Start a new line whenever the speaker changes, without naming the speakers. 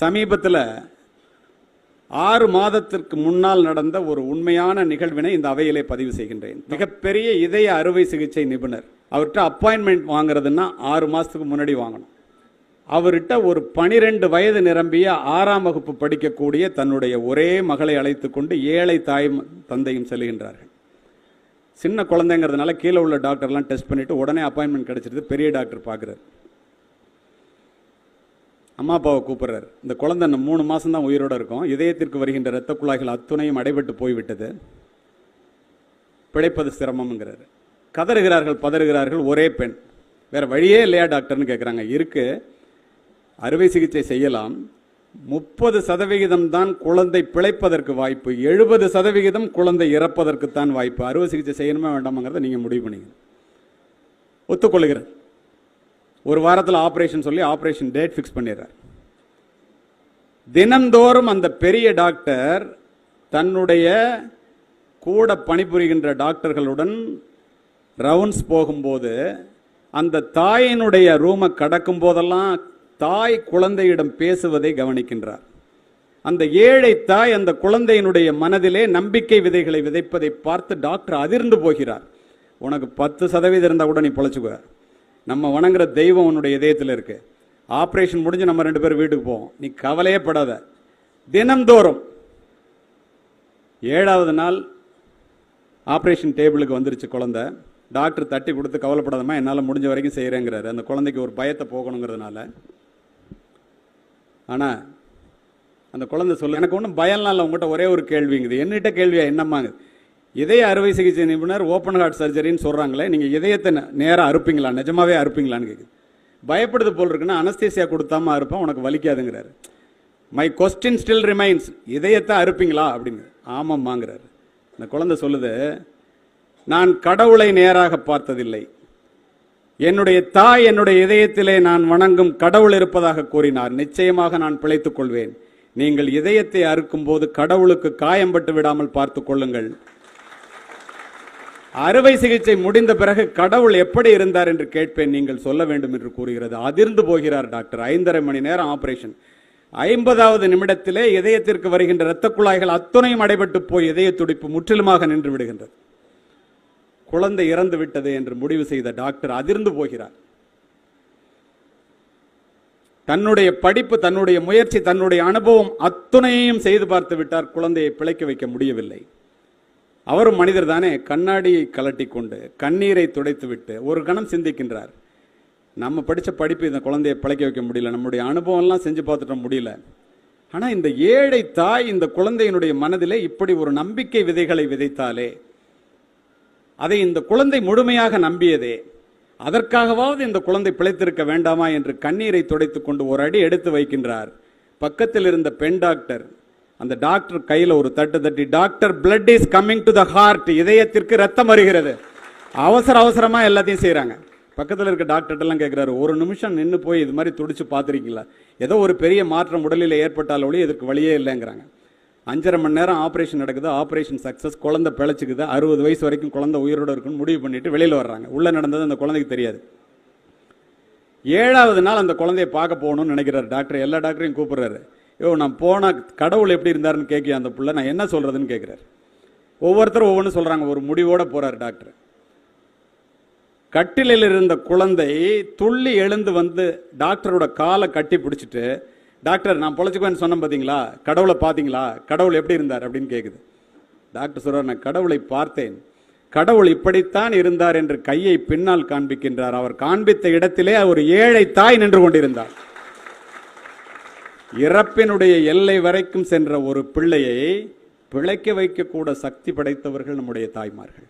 சமீபத்தில் ஆறு மாதத்திற்கு முன்னால் நடந்த ஒரு உண்மையான நிகழ்வினை இந்த அவையிலே பதிவு செய்கின்றேன். மிகப்பெரிய இதய அறுவை சிகிச்சை நிபுணர் அவர்கிட்ட அப்பாயின்மெண்ட் வாங்குறதுன்னா ஆறு மாதத்துக்கு முன்னாடி வாங்கணும். அவர்கிட்ட ஒரு பனிரெண்டு வயது நிரம்பிய ஆறாம் வகுப்பு படிக்கக்கூடிய தன்னுடைய ஒரே மகளை அழைத்து கொண்டு ஏழை தாயும் தந்தையும் செல்கின்றார்கள். சின்ன குழந்தைங்கிறதுனால கீழே உள்ள டாக்டர்லாம் டெஸ்ட் பண்ணிவிட்டு உடனே அப்பாயின்மெண்ட் கிடச்சிருது பெரிய டாக்டர் பார்க்குறாரு அம்மா அப்பாவை கூப்பிட்றாரு. இந்த குழந்தை இன்னும் மூணு மாதம் தான் உயிரோட இருக்கும். இதயத்திற்கு வருகின்ற இரத்த குழாய்கள் அத்துணையும் அடைபட்டு போய்விட்டது. பிழைப்பது சிரமம்ங்கிறாரு. கதறுகிறார்கள் பதறுகிறார்கள் ஒரே பெண். வேறு வழியே இல்லையா டாக்டர்னு கேட்குறாங்க இருக்கு. அறுவை சிகிச்சை செய்யலாம். முப்பது சதவிகிதம் தான் குழந்தை பிழைப்பதற்கு வாய்ப்பு. எழுபது சதவிகிதம் குழந்தை இறப்பதற்கு தான் வாய்ப்பு. அறுவை சிகிச்சை செய்யணுமா வேண்டாமாங்கிறத நீங்கள் முடிவு பண்ணிங்க ஒத்துக்கொள்கிறேன் ஒரு வாரத்தில் ஆப்ரேஷன் சொல்லி ஆப்ரேஷன் டேட் ஃபிக்ஸ் பண்ணிடுறார். தினந்தோறும் அந்த பெரிய டாக்டர் தன்னுடைய கூட பணிபுரிகின்ற டாக்டர்களுடன் ரவுண்ட்ஸ் போகும்போது அந்த தாயினுடைய ரூமை கடக்கும் போதெல்லாம் தாய் குழந்தையிடம் பேசுவதை கவனிக்கின்றார். அந்த ஏழை தாய் அந்த குழந்தையினுடைய மனதிலே நம்பிக்கை விதைகளை விதைப்பதை பார்த்து டாக்டர் அதிர்ந்து போகிறார். உனக்கு பத்து சதவீதம் இருந்தால் கூட நீ பொழைச்சுக்குவார் நம்ம வணங்குற தெய்வம் உன்னுடைய இதயத்தில் இருக்கு. ஆப்ரேஷன் முடிஞ்சு நம்ம ரெண்டு பேரும் வீட்டுக்கு போவோம். நீ கவலையே படாத. தினம்தோறும் ஏழாவது நாள் ஆப்ரேஷன் டேபிளுக்கு வந்துருச்சு குழந்த. டாக்டர் தட்டி கொடுத்து கவலைப்படாதமா என்னால் முடிஞ்ச வரைக்கும் செய்கிறேங்கிறாரு அந்த குழந்தைக்கு ஒரு பயத்தை போகணுங்கிறதுனால ஆனால் அந்த குழந்தை சொல்லு எனக்கு ஒன்றும் பயம்லாம் இல்லை. உங்கள்கிட்ட ஒரே ஒரு கேள்விங்குது என்னகிட்ட கேள்வியா என்னம்மாங்குது இதய அறுவை சிகிச்சை நிபுணர் ஓப்பன் ஹார்ட் சர்ஜரின்னு சொல்கிறாங்களே நீங்கள் இதயத்தை நேராக அறுப்பீங்களா? நிஜமாவே அறுப்பீங்களான்னு கேட்குது பயப்படுது போல் இருக்குன்னா அனஸ்தேசியா கொடுத்தாம அறுப்பேன் உனக்கு வலிக்காதுங்கிறாரு. மை கொஸ்டின் ஸ்டில் ரிமைன்ஸ் இதயத்தை அறுப்பீங்களா? அப்படிங்க ஆமாம்மாங்கிறார். இந்த குழந்தை சொல்லுது நான் கடவுளை நேராக பார்த்ததில்லை. என்னுடைய தாய் என்னுடைய இதயத்திலே நான் வணங்கும் கடவுள் இருப்பதாக கூறினார். நிச்சயமாக நான் பிழைத்துக் கொள்வேன். நீங்கள் இதயத்தை அறுக்கும் போது கடவுளுக்கு காயம்பட்டு விடாமல் பார்த்துக் கொள்ளுங்கள். அறுவை சிகிச்சை முடிந்த பிறகு கடவுள் எப்படி இருந்தார் என்று கேட்பேன் நீங்கள் சொல்ல வேண்டும் என்று கூறுகிறது. அதிர்ந்து போகிறார் டாக்டர். ஐந்தரை மணி நேரம் ஆபரேஷன். ஐம்பதாவது நிமிடத்திலே இதயத்திற்கு வருகின்ற இரத்த குழாய்கள் அத்துணையும் அடைபட்டு போய் இதய துடிப்பு முற்றிலுமாக நின்று விடுகின்றது. குழந்தை இறந்து விட்டது என்று முடிவு செய்த டாக்டர் அதிர்ந்து போகிறார். தன்னுடைய படிப்பு தன்னுடைய முயற்சி தன்னுடைய அனுபவம் அத்துணையையும் செய்து பார்த்து விட்டார். குழந்தையை பிழைக்க வைக்க முடியவில்லை. அவரும் மனிதர் தானே கண்ணாடியை கலட்டி கொண்டு கண்ணீரை துடைத்து விட்டு ஒரு கணம் சிந்திக்கின்றார். நம்ம படித்த படிப்பு இந்த குழந்தையை பிழைக்க வைக்க முடியல நம்முடைய அனுபவம்லாம் செஞ்சு பார்த்துட்ட முடியல. ஆனால் இந்த ஏழை தாய் இந்த குழந்தையினுடைய மனதிலே இப்படி ஒரு நம்பிக்கை விதைகளை விதைத்தாலே அதை இந்த குழந்தை முழுமையாக நம்பியதே அதற்காகவாவது இந்த குழந்தை பிழைத்திருக்க வேண்டாமா என்று கண்ணீரை துடைத்து கொண்டு ஒரு அடி எடுத்து வைக்கின்றார். பக்கத்தில் இருந்த பெண் டாக்டர் அந்த டாக்டர் கையில் ஒரு தட்டு தட்டி doctor blood is coming to the heart இதயத்திற்கு ரத்தம் வருகிறது. அவசர அவசரமாக எல்லாத்தையும் செய்கிறாங்க பக்கத்தில் இருக்க டாக்டர்கிட்டலாம் கேட்குறாரு ஒரு நிமிஷம் நின்று போய் இது மாதிரி துடிச்சு பார்த்துருக்கீங்களா? ஏதோ ஒரு பெரிய மாற்றம் உடலில் ஏற்பட்டால் ஒளி இதுக்கு வழியே இல்லைங்கிறாங்க. அஞ்சரை மணி நேரம் ஆப்ரேஷன் நடக்குது ஆப்ரேஷன் சக்ஸஸ் குழந்தை பிழைச்சிக்குது அறுபது வயசு வரைக்கும் குழந்தை உயிரோட இருக்குன்னு முடிவு பண்ணிட்டு வெளியில் வர்றாங்க. உள்ளே நடந்தது அந்த குழந்தைக்கு தெரியாது. ஏழாவது நாள் அந்த குழந்தைய பார்க்க போகணும்னு நினைக்கிறார். டாக்டர் எல்லா டாக்டரையும் கூப்பிடுறாரு. யோ நான் போனால் கடவுள் எப்படி இருந்தாருன்னு கேட்கிய அந்த பிள்ளை? நான் என்ன சொல்கிறதுன்னு கேட்குறாரு. ஒவ்வொருத்தரும் ஒவ்வொன்று சொல்கிறாங்க ஒரு முடிவோடு போகிறார் டாக்டர். கட்டிலில் இருந்த குழந்தை துள்ளி எழுந்து வந்து டாக்டரோட காலை கட்டி பிடிச்சிட்டு டாக்டர் நான் பொழைச்சிக்குவேன்னு சொன்னேன் பார்த்தீங்களா கடவுளை பார்த்தீங்களா கடவுள் எப்படி இருந்தார்? அப்படின்னு கேட்குது டாக்டர் சொல்கிறார் நான் கடவுளை பார்த்தேன். கடவுள் இப்படித்தான் இருந்தார் என்று கையை பின்னால் காண்பிக்கின்றார். அவர் காண்பித்த இடத்திலே ஒரு ஏழை தாய் நின்று கொண்டிருந்தார். இறப்பினுடைய எல்லை வரைக்கும் சென்ற ஒரு பிள்ளையை பிழைக்க வைக்கக்கூட சக்தி படைத்தவர்கள் நம்முடைய தாய்மார்கள்.